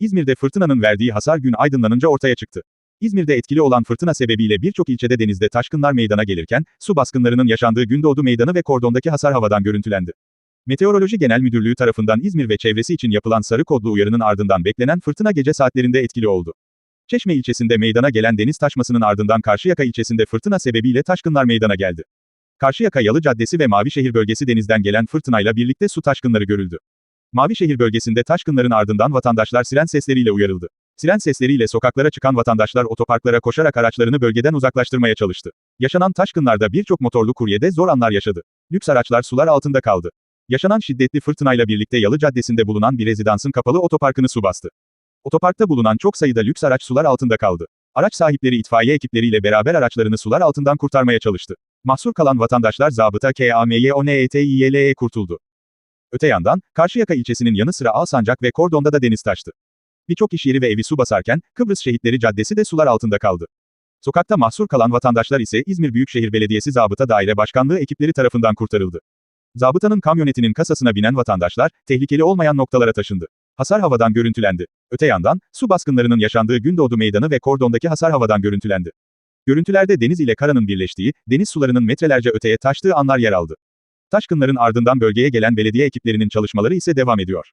İzmir'de fırtınanın verdiği hasar gün aydınlanınca ortaya çıktı. İzmir'de etkili olan fırtına sebebiyle birçok ilçede denizde taşkınlar meydana gelirken, su baskınlarının yaşandığı Gündoğdu Meydanı ve kordondaki hasar havadan görüntülendi. Meteoroloji Genel Müdürlüğü tarafından İzmir ve çevresi için yapılan sarı kodlu uyarının ardından beklenen fırtına gece saatlerinde etkili oldu. Çeşme ilçesinde meydana gelen deniz taşmasının ardından Karşıyaka ilçesinde fırtına sebebiyle taşkınlar meydana geldi. Karşıyaka Yalı Caddesi ve Mavişehir bölgesi denizden gelen fırtınayla birlikte su taşkınları görüldü. Mavişehir bölgesinde taşkınların ardından vatandaşlar siren sesleriyle uyarıldı. Siren sesleriyle sokaklara çıkan vatandaşlar otoparklara koşarak araçlarını bölgeden uzaklaştırmaya çalıştı. Yaşanan taşkınlarda birçok motorlu kuryede zor anlar yaşadı. Lüks araçlar sular altında kaldı. Yaşanan şiddetli fırtınayla birlikte Yalı Caddesi'nde bulunan bir rezidansın kapalı otoparkını su bastı. Otoparkta bulunan çok sayıda lüks araç sular altında kaldı. Araç sahipleri itfaiye ekipleriyle beraber araçlarını sular altından kurtarmaya çalıştı. Mahsur kalan vatandaşlar zabıta KAMYONETİYL'e E kurtuldu. Öte yandan, Karşıyaka ilçesinin yanı sıra Alsancak ve Kordon'da da deniz taştı. Birçok iş yeri ve evi su basarken, Kıbrıs Şehitleri Caddesi de sular altında kaldı. Sokakta mahsur kalan vatandaşlar ise İzmir Büyükşehir Belediyesi Zabıta Daire Başkanlığı ekipleri tarafından kurtarıldı. Zabıtanın kamyonetinin kasasına binen vatandaşlar, tehlikeli olmayan noktalara taşındı. Hasar havadan görüntülendi. Öte yandan, su baskınlarının yaşandığı Gündoğdu Meydanı ve Kordon'daki hasar havadan görüntülendi. Görüntülerde deniz ile karanın birleştiği, deniz sularının metrelerce öteye taştığı anlar yer aldı. Taşkınların ardından bölgeye gelen belediye ekiplerinin çalışmaları ise devam ediyor.